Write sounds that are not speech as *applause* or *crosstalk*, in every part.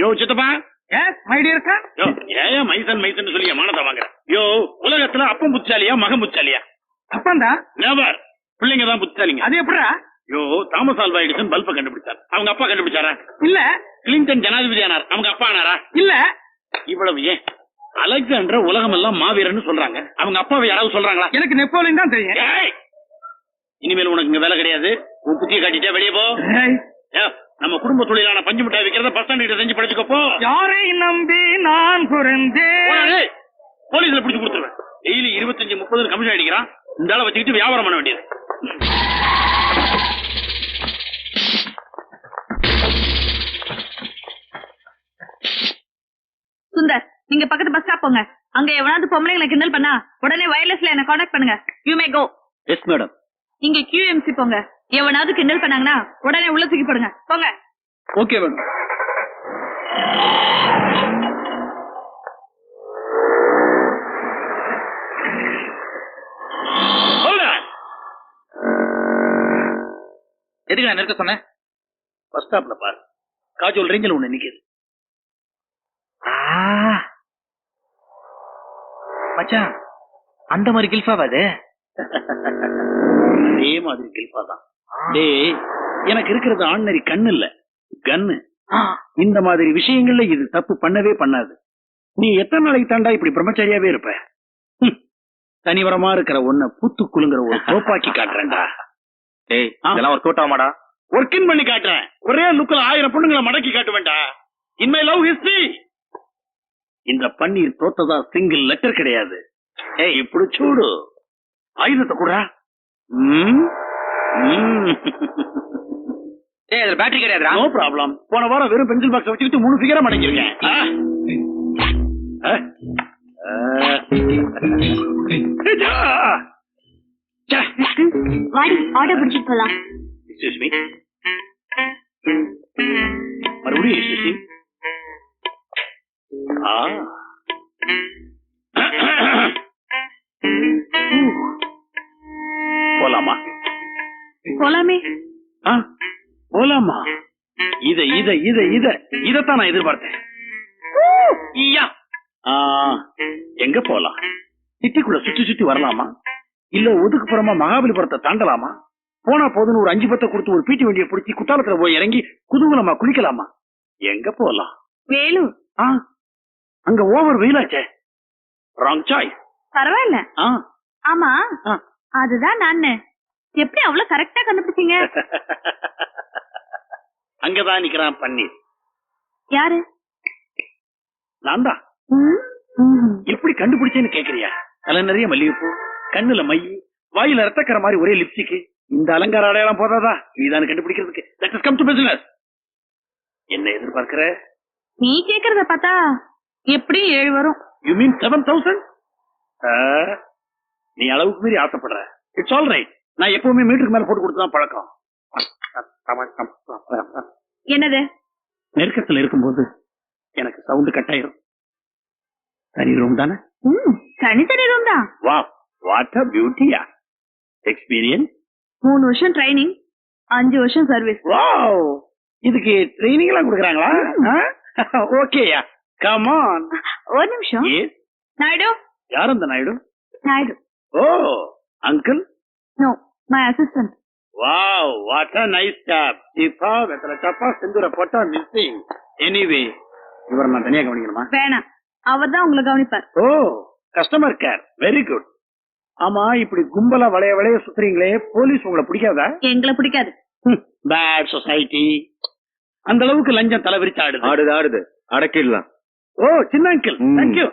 யோ சித்தப்பா. ஏன் மைசன் மைசன் சொல்லி மானத்தை வாங்குற. யோ உலகத்துல அப்பன் புத்தாலியா மகன் புத்தாலியா நெவர் பிள்ளைங்க தான் புத்தாலிங்க அது எப்படா யோ தாமஸ் ஆல்வா எடிசன் பல்ப கண்டுபிடிச்சார். அவங்க அப்பா கண்டுபிடிச்சாரா? இல்ல. கிளின்டன் ஜனாதிபதி ஆனார். அவங்க அப்பா ஆனாரா? இல்ல. இவ்வளவு ஏன்? அலெக்சாண்டர் உலகம் எல்லாம் மாவீரன்னு சொல்றாங்க. அவங்க அப்பாவை யாராவது சொல்றாங்களா? எனக்கு நெப்போலியன் தான் தெரியும். ஏய்! இனிமேல் உனக்கு இங்க வேலை கிடையாது. உன் புத்திய காட்டிட்டே வெளியே போ. நம்ம குடும்ப தொழிலான பஞ்சு மிட்டாய் விக்கிறத பஸ் ஸ்டாண்ட் கிட்ட செஞ்சு படிச்சுக்கோ போ. யாரை நம்பி நான் குறைந்தேன். போலீஸ்ல பிடிச்சு கொடுத்துருவேன். டெய்லி இருபத்தஞ்சு முப்பது கமிஷன் அடிக்கிறான். இந்த ஆளை வச்சுக்கிட்டு வியாபாரம் பண்ண வேண்டியது. சுந்தர் நீங்க பக்கத்து பஸ் ஸ்டாப் போங்க. அங்க எவனாவது பொம்பளைங்களை கிண்டல் பண்ணா உடனே வயர்லெஸ்ல என்ன காண்டாக்ட் பண்ணுங்க. You may go yes madam இங்க கியூஎம்சி போங்க. எவனாவது கிண்டல் பண்ணாங்கன்னா உடனே உள்ள தூக்கி போடுங்க. போங்க. ஓகே மேடம் எதுக்கு நான் நிறுத்த சொன்னேன்? பஸ் ஸ்டாப்ல பாரு. காஜோல் ரேஞ்சில் ஒண்ணு நிக்குது. மச்சான் அந்த மாதிரி கில்ஃபாவா அது? அதே மாதிரி கில்ஃபா தான். டேய் எனக்கு இருக்கிறது ஆர்டினரி கண்ணு இல்ல கன்னு இந்த மாதிரி விஷயங்கள்ல இது தப்பு பண்ணவே பண்ணாது. நீ எத்தனை நாளைக்கு தாண்டா இப்படி பிரம்மச்சாரியாவே இருப்ப. தனிவரமா இருக்கிற ஒன்ன பூத்து குலுங்குற ஒரு தோப்பாக்கி காட்டுறேன்டா. டேய் ஆ. இதெல்லாம் ஒரு கூட்டம் ஆமாடா ஒர்க்கின் பண்ணி காட்டுறேன். ஒரே லுக்கில் ஆயிரம் பொண்ணுங்களை மடக்கி காட்டுவேன்டா. இன் மை லவ் ஹிஸ்டரி இந்த பன்னீர் தோத்ததா சிங்கிள் லெட்டர் கிடையாது. ஏய். இப்படி சூடு. ஆயுதத்தை கூட டேய் அதுல பேட்டரி கிடையாதுடா. நோ ப்ராப்ளம் போன வாரம் வெறும் பென்சில் பாக்ஸ் வச்சுக்கிட்டு மூணு ஃபிகரா மடங்கிருக்கேன். வாடி ஆர்டர் பிடிச்சிட்டு போலாம். Excuse me. இத இத இத இத. இதத்தான் நான் எதிர்பார்த்தேன். எங்க போலாம்? சிட்டிக்குள்ள சுத்தி சுத்தி வரலாமா? இல்ல ஒதுக்குப்புறமா மகாபலிபுரத்தை தாண்டலாமா? போனா போதுன்னு ஒரு அஞ்சு பத்தை கொடுத்து ஒரு பீட்டி வண்டியை பிடிச்சி குத்தாலத்துல போய் இறங்கி குதூகலமா குளிக்கலாமா? எங்க போலாம்? வேலூர் ஆ, அங்க ஓவர் வெயிலாச்சே. ராங் சாய்ஸ் பரவாயில்ல. ஆமா. அதுதான் நானு. எப்படி அவ்வளவு கரெக்டா கண்டுபிடிச்சீங்க? *laughs* அங்கதான் நிக்கிறான் பன்னீர். யாரு? நான் தான். எப்படி கண்டுபிடிச்சேன்னு கேக்குறியா? தலை நிறைய மல்லிகைப்பூ கண்ணுல மை வாயில ரத்தக்கற மாதிரி ஒரே லிப்ஸ்டிக் இந்த அலங்கார அடையாளம் போதாதா? நீதான் கண்டுபிடிக்கிறதுக்கு. Let us come to business என்ன எதிர்பார்க்கிற? நீ கேக்குறத பார்த்தா எப்படி ஏழு வரும். யூ மீன் செவன் தௌசண்ட் நீ அளவுக்கு மீறி ஆசைப்படுற. இட்ஸ் ஆல் ரைட் நான் எப்பவுமே மீட்டருக்கு மேல போட்டு கொடுத்து தான் பழக்கம். என்னது? நெருக்கத்துல இருக்கும்போது எனக்கு சவுண்ட் கட் ஆயிரும் தனி ரூம் தானே? தனித்தனி ரூம் தான். வா வாட் அ பியூட்டியா எக்ஸ்பீரியன்ஸ் மூணு வருஷம் ட்ரைனிங் அஞ்சு வருஷம் சர்வீஸ் வாவ் இதுக்கு ட்ரைனிங் எல்லாம் கொடுக்குறாங்களா? ஓகேயா கம் ஆன் ஒரு நிமிஷம். நாயுடு? யார் அந்த Naidu? Naidu. Oh uncle no my assistant wow what a nice job சீப்பா வெத்தல சப்பா செந்துர போட்டா மிஸ்ஸிங் எனிவே இவரை நான் தனியா கவனிக்கணுமா? வேணாம். அவர் தான் உங்களை கவனிப்பார். Oh customer care very good ஆமா இப்படி கும்பலா வளைய வளைய சுத்துறீங்களே போலீஸ் உங்களை பிடிக்காதா? எங்களை பிடிக்காது. பேட் சொசைட்டி அந்த அளவுக்கு லஞ்சம் தலை விரிச்சு ஆடுது. ஆடுது ஆடுது. அடக்கிடலாம் ஓ சின்ன அங்கிள். தேங்க்யூ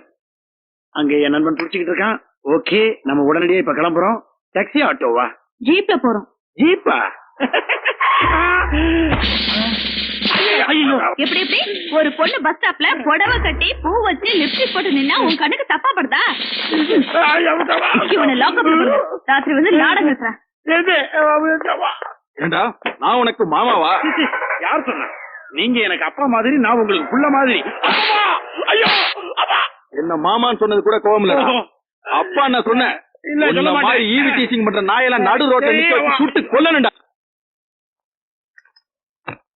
அங்க என் நண்பன் பிடிச்சிக்கிட்டு இருக்கான். ஓகே நம்ம உடனடியே இப்ப கிளம்புறோம். டாக்ஸி ஆட்டோவா ஜீப்ல போறோம். ஜீப்பா? ஐயோ. எப்படி எப்படி? ஒரு பொண்ணு பஸ் ஸ்டாப்ல புடவை கட்டி பூ வச்சு லிப்ஸ்டிக் போட்டு நின்னா உன் கண்ணுக்கு தப்பா படுதா இவனை லாக்அப் ராத்திரி வந்து நாடகம் ஏண்டா நான் உனக்கு மாமாவா யார் சொன்னா? நீங்க எனக்கு அப்பா மாதிரி நான் உங்களுக்கு புள்ள மாதிரி. அப்பா! ஐயோ அப்பா! என்ன மாமான்னு சொன்னது கூட கோவம் இல்ல அப்பா நான் சொன்னேன் இல்ல, சொல்ல உன்ன மாட்டேன். மாதிரி ஈவி டீசிங் பண்ற நாயெல்லாம் நடு ரோட்ல நிக்க வச்சு ஏய், சுட்டு கொல்லணும்டா.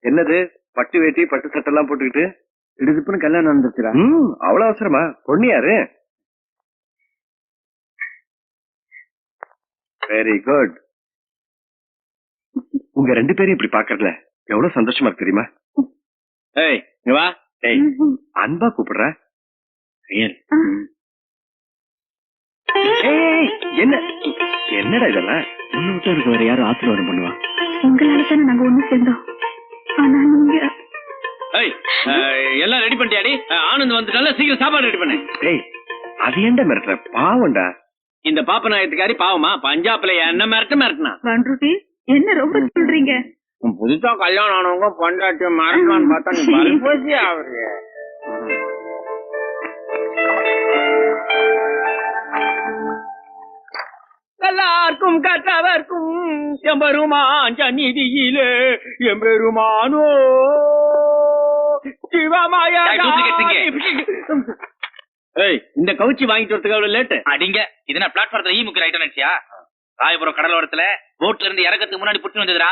என்னது? பட்டு வேட்டி பட்டு சட்டை எல்லாம் போட்டுக்கிட்டு திடுதிப்புன்னு கல்யாணம் நடந்துச்சுடா ம். அவ்வளவு அவசரமா? பொண்ணு யாரு வெரி குட் உங்க ரெண்டு பேரும் இப்படி பாக்குறதுல எவ்வளவு சந்தோஷமா இருக்கு தெரியுமா? ஏய் இங்க வா. ஏய் அன்பா கூப்பிடுற? என்ன? என்னடா இதெல்லாம்? ஒண்ணு விட்டு இருக்கு வேற யாரும் ஆசீர்வாதம் பண்ணுவா? உங்களால தானே நாங்க ஒண்ணு சேர்ந்தோம். ஆனா நீங்க எல்லாம் ரெடி பண்ணிட்டியாடி ஆனந்த் வந்துட்டால சீக்கிரம் சாப்பாடு ரெடி பண்ணு. ஏய் அது ஏன்டா மிரட்டுற? பாவம்டா. இந்த பாப்பநாயத்துக்காரி பாவமா? பஞ்சாப்ல என்ன மிரட்டு மிரட்டினா? பண்ருட்டி என்ன ரொம்ப சொல்றீங்க? புதுசா கல்யாணம் ஆனவங்க பொண்டாட்டி மறக்கலான்னு பார்த்தா நீ *laughs* பல்போசி எல்லாருக்கும் கற்றவர்க்கும் எம்பெருமான் சந்நிதியிலே எம்பெருமானோ சிவமாய ஏய் இந்த கவுச்சி வாங்கிட்டு வரதுக்கு அவ்வளவு லேட்டு அடிங்க இது என்ன பிளாட்ஃபாரத்துல ஈ முக்கிற ஐட்டம் நினைச்சியா ராயபுரம் கடலோரத்துல போட்ல இருந்து இறக்கத்துக்கு முன்னாடி புட்டு வந்ததுடா.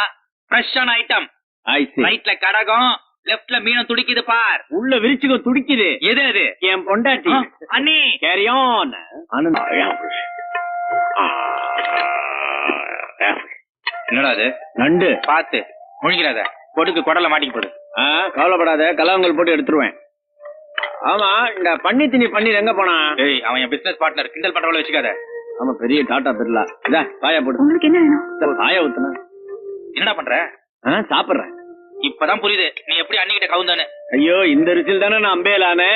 ஃப்ரெஷ்ஷான ஐட்டம் ஐ see. ரைட்ல கடகம் லெஃப்ட்ல மீனம் துடிக்குது பார். உள்ள விரிச்சுக்கோ துடிக்குது. எது அது? என் பொண்டாட்டி. அண்ணி. கேரி ஆன் ஆனந்த் என்னடா அது? நண்டு. பாத்து. முழுங்கிறாத கொடுக்கு குடல மாட்டிக்க ஆ, கவலைப்படாத. கலவங்கள் போட்டு எடுத்துருவேன். ஆமா இந்த பண்ணி திணி பன்னீர் எங்க போனா? ஏய் அவன் என் பிசினஸ் பார்ட்னர் கிண்டல் பண்றவள வச்சுக்காத. ஆமா பெரிய டாடா பிர்லா. இதா காயா போடு. உங்களுக்கு என்ன வேணும்? காய ஊத்துனா. என்னடா பண்ற? சாப்பிடுறேன். இப்பதான் புரியுது. நீ எப்படி அண்ணிக்கிட்ட கவுந்தானு ஐயோ இந்த ருசியில் தானே நான் அம்பேலானே.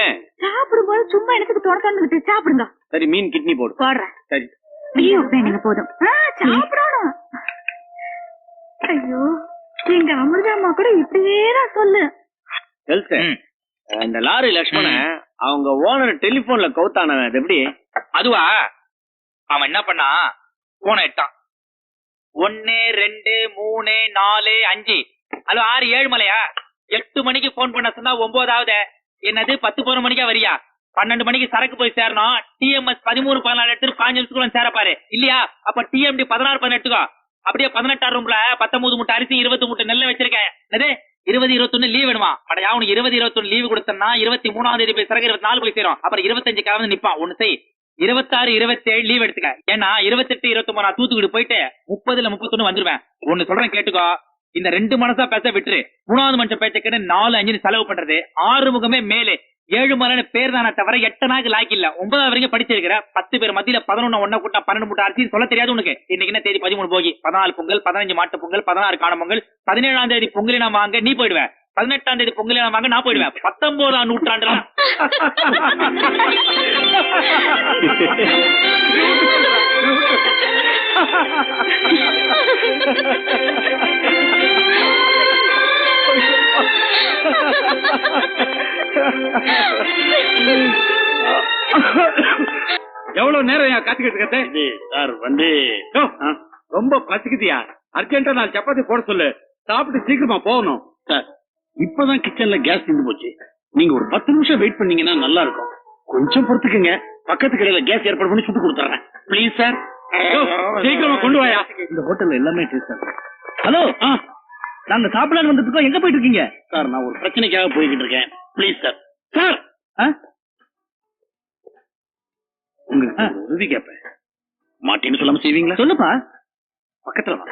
சாப்பிடும் போது சும்மா எனக்கு தொடர்ந்து சாப்பிடுங்க. சரி மீன் கிட்னி போடு. போடுறேன். சரி. ஐயோ வேணுங்க போதும். ஆ, சாப்பிடணும். ஐயோ எங்க அமிர்தாமா கூட இப்படியே தான் சொல்லு. இந்த லாரி லக்ஷ்மண அவங்க ஓனர் டெலிபோன்ல கவுத்தானவன் அது எப்படி? அதுவா? அவன் என்ன பண்ணா? போன எட்டான் ஒன்னு ரெண்டு மூணு நாலு அஞ்சு. ஹலோ ஆறு ஏழு மலையா? எட்டு மணிக்கு போன் பண்ண சொன்னா ஒன்பதாவது என்னது பத்து பதினொரு மணிக்கா வரியா? பன்னெண்டு மணிக்கு சரக்கு போய் சேரணும். டிஎம்எஸ் பதிமூணு பதினாலு எடுத்து பாஞ்சு நிமிஷத்துக்குள்ள சேர பாரு இல்லையா? அப்ப டிஎம்டி பதினாறு பதினெட்டுக்கோ அப்படியே பதினெட்டாம் ரூம்ல பத்தொன்பது முட்டை அரிசி இருபத்தி முட்டை நெல்லை வச்சிருக்கேன். என்னது? இருபது இருபத்தொன்னு லீவ் வேணுமா? அடையா அவனுக்கு இருபது இருபத்தொன்னு லீவு கொடுத்தனா இருபத்தி மூணாம் தேதி போய் சிறகு இருபத்தி நாலு போய் சேரும். அப்புறம் இருபத்தஞ்சு கிழமை நிப்பான். ஒண்ணு செய். இருபத்தாறு இருபத்தி ஏழு லீவ் எடுத்துக்க. ஏன்னா இருபத்தெட்டு இருபத்தி நான் தூத்துக்குடி போயிட்டு முப்பதுல முப்பத்தொன்னு வந்துருவேன். ஒன்னு சொல்றேன் கேட்டுக்கோ. இந்த ரெண்டு மனசா பேச விட்டுரு. மூணாவது மனுஷன் பேச்சுக்கு நாலு அஞ்சு செலவு பண்றது. ஆறு முகமே மேலே. ஏழு மரன்னு பேர் தானே தவிர எட்டு நாக்கு லாக்கி இல்ல. ஒன்பதாவது வரைக்கும் படிச்சிருக்கிற. பத்து பேர் மத்தியில பதினொன்னு ஒண்ணா கூட்டா பன்னெண்டு மூட்டை அரிசி சொல்ல தெரியாது உனக்கு. இன்னைக்கு என்ன தேதி? பதிமூணு போகி. பதினாலு பொங்கல் பதினஞ்சு மாட்டு பொங்கல் பதினாறு காண பொங்கல். பதினேழாம் தேதி பொங்கலினா வாங்க நீ போயிடுவேன் பதினெட்டாம் தேதி பொங்கலினா வாங்க நான் போயிடுவேன் பத்தொன்பதாம் நூற்றாண்டுல. *laughs* *laughs* எவ்வளவு நேரம் ஏன் காத்துக்கிட்டு இருக்கே சார் வண்டி. ரொம்ப பசிக்குதியா? அர்ஜென்டா நாலு சப்பாத்தி போட சொல்லு. சாப்பிட்டு சீக்கிரமா போகணும். சார் இப்பதான் கிச்சன்ல கேஸ் தீர்ந்து போச்சு. நீங்க ஒரு பத்து நிமிஷம் வெயிட் பண்ணீங்கன்னா நல்லா இருக்கும் கொஞ்சம் பொறுத்துக்குங்க. பக்கத்து கடையில கேஸ் ஏற்பாடு பண்ணி சுட்டு கொடுத்துறேன். ப்ளீஸ் சார் சீக்கிரமா கொண்டு வாயா. இந்த ஹோட்டல்ல எல்லாமே டேஸ்ட் ஹலோ நாங்க சாப்பிடலாம் வந்ததுக்கோ எங்க போயிட்டு இருக்கீங்க? சார் நான் ஒரு பிரச்சனைக்காக போய்கிட்டு இருக்கேன். Please sir! சார் உங்களுக்கு ஒரு உதவி கேட்பேன் மாட்டேன்னு சொல்லாம செய்வீங்களா? சொல்லுப்பா. பக்கத்துல வாங்க.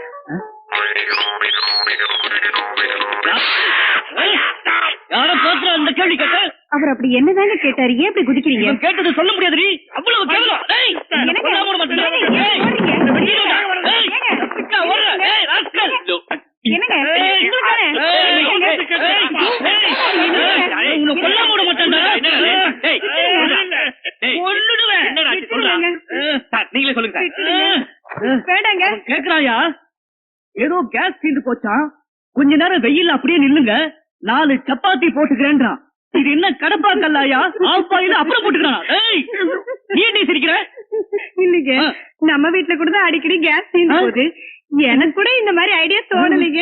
யாரோ பேசுற அந்த கேள்வி கேட்ட? அவர் அப்படி என்னதாங்க கேட்டாரு? ஏன் இப்படி குதிக்கிறீங்க? கேட்டது சொல்ல முடியாதுடி. அவ்வளவு கேவலம் டேய் எனக்கு- கொல்லாம விட மாட்டேன்டா. ஏங்க, ஏய், ஓடுங்க. இந்த வெளியில விடா. ஏய், ஏங்க. தப்பிக்கா, ஓடுற. ஏய், ராஸ்கல். என்னங்க? ஏய், உங்களுக்கு தானே? ஏய், ஏய், ஏய், ஏய், ஏய், உன்னை கொல்லாம விட மாட்டேன்டா. டேய், டேய், கொன்னுடுவேன். என்னடா ஆச்சு, சொல்றா. சார், நீங்களே சொல்லுங்க சார். வேண்டாங்க கேக்குறாயா ஏதோ கேஸ் தீர்ந்து போச்சான் கொஞ்ச நேரம் வெயில் அப்படியே நில்லுங்க. நாலு சப்பாத்தி போட்டுக்கிறேன்றான். இது என்ன கடப்பா கல்லாயா? ஆயில் அப்புறம் போட்டுக்கிறான்? ஏய் நீ என்ன சிரிக்கிற? இல்லைங்க. நம்ம வீட்ல கூட தான் அடிக்கடி கேஸ் தீர்ந்து. போகுது. எனக்கு கூட இந்த மாதிரி ஐடியா தோணலைங்க.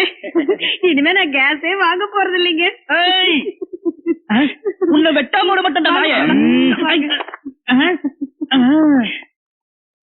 இனிமே நான் கேஸே வாங்க போறது இல்லைங்க ஏய் உன்னை வெட்டாம